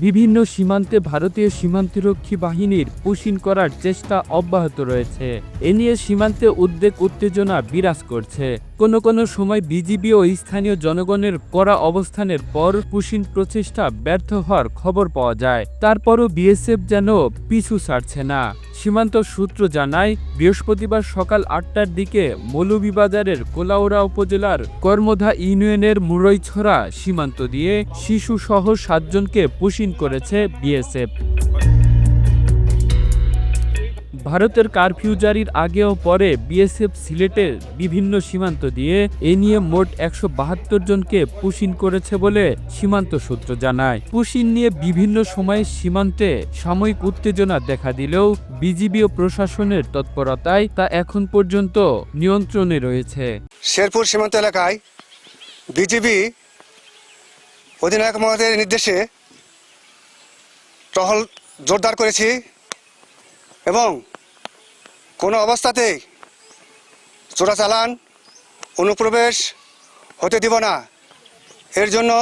বিভিন্ন সীমান্তে ভারতীয় সীমান্তরক্ষী বাহিনীর পুশিন করার চেষ্টা অব্যাহত রয়েছে। এ নিয়ে সীমান্তে উদ্বেগ, উত্তেজনা বিরাজ করছে। কোনো কোনো সময় বিজিবি ও স্থানীয় জনগণের কড়া অবস্থানের পর পুশিন প্রচেষ্টা ব্যর্থ হওয়ার খবর পাওয়া যায়। তারপরও বিএসএফ যেন পিছু ছাড়ছে না। সীমান্ত সূত্র জানায়, বৃহস্পতিবার সকাল আটটার দিকে মৌলভীবাজারের কোলাউড়া উপজেলার কর্মধা ইউনিয়নের মুরইছড়া সীমান্ত দিয়ে শিশু সহ সাতজনকে পুশিন করেছে বিএসএফ। ভারতের কারফিউ জারির আগে ও পরে বিএসএফ সিলেটের বিভিন্ন সীমান্ত দিয়ে এ নিয়ে মোট একশো বাহাত্তর জনকে পুশিন করেছে বলে সীমান্ত সূত্র জানায়। পুশিন নিয়ে বিভিন্ন সময়ে সীমান্তে সাময়িক উত্তেজনা দেখা দিলেও বিজিবি ও প্রশাসনের তৎপরতায় তা এখন পর্যন্ত নিয়ন্ত্রণে রয়েছে। শেরপুর সীমান্ত এলাকায় বিজিবি অধিনায়ক মহোদয়ের নির্দেশে টহল জোরদার করেছি। এবং কোনো অবস্থাতেই চোরাচালান, অনুপ্রবেশ হতে দিব না। এর জন্য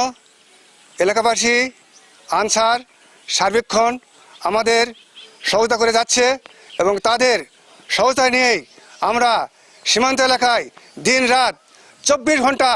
এলাকাবাসী আনসার সার্বেক্ষণ আমাদের সহায়তা করে যাচ্ছে এবং তাদের সহায়তা নিয়েই আমরা সীমান্ত এলাকায় দিন রাত চব্বিশ ঘণ্টা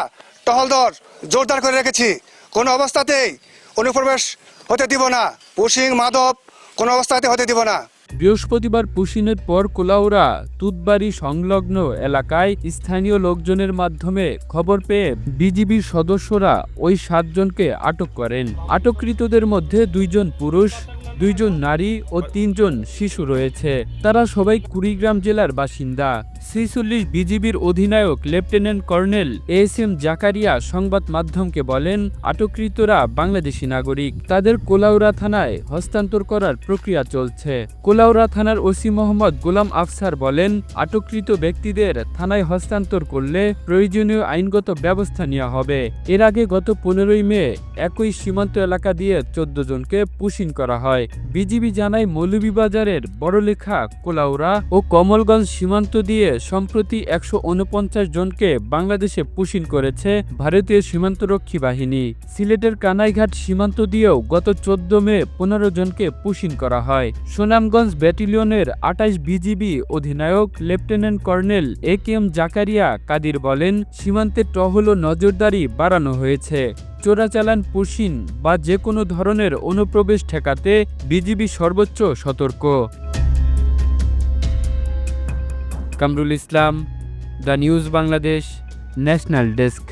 টহলদর জোরদার করে রেখেছি। কোনো অবস্থাতেই অনুপ্রবেশ হতে দিব না। পুশিং মাদক কোনো অবস্থাতে হতে দিব না। বৃহস্পতিবার পুশিনের পর কোলাউরা, তুতবাড়ি সংলগ্ন এলাকায় স্থানীয় লোকজনের মাধ্যমে খবর পেয়ে বিজিবির সদস্যরা ওই সাতজনকে আটক করেন। আটককৃতদের মধ্যে দুইজন পুরুষ দুইজন নারী ও তিনজন শিশু রয়েছে। তারা সবাই কুড়িগ্রাম জেলার বাসিন্দা। ছিচল্লিশ বিজিবির অধিনায়ক lieutenant colonel S M Zakaria সংবাদ মাধ্যমকে বলেন, আটককৃতরা বাংলাদেশি নাগরিক। তাদের কোলাউড়া থানায় হস্তান্তর করার প্রক্রিয়া চলছে। কোলাউড়া থানার ওসি মোহাম্মদ গোলাম আফসার বলেন, আটককৃত ব্যক্তিদের থানায় হস্তান্তর করলে প্রয়োজনীয় আইনগত ব্যবস্থা নেওয়া হবে। এর আগে গত পনেরোই মে একই সীমান্ত এলাকা দিয়ে চোদ্দ জনকে পুশিং করা হয়। বিজিবি জানায় মৌলভীবাজারের বড়লেখা কোলাউরা ও কমলগঞ্জ সীমান্ত দিয়ে সম্প্রতি একশো উনপঞ্চাশ জনকে বাংলাদেশে পুশিন করেছে ভারতীয় সীমান্তরক্ষী বাহিনী। সিলেটের কানাইঘাট সীমান্ত দিয়েও গত চোদ্দ মে পনেরো জনকে পুশিন করা হয়। সুনামগঞ্জ ব্যাটালিয়নের আটাইশ বিজিবি অধিনায়ক lieutenant colonel A K M Zakaria Kadir বলেন, সীমান্তে টহল ও নজরদারি বাড়ানো হয়েছে। চোরাচালান পুশিন বা যে কোনো ধরনের অনুপ্রবেশ ঠেকাতে বিজিবি সর্বোচ্চ সতর্ক। Kamrul Islam, the news Bangladesh, national desk.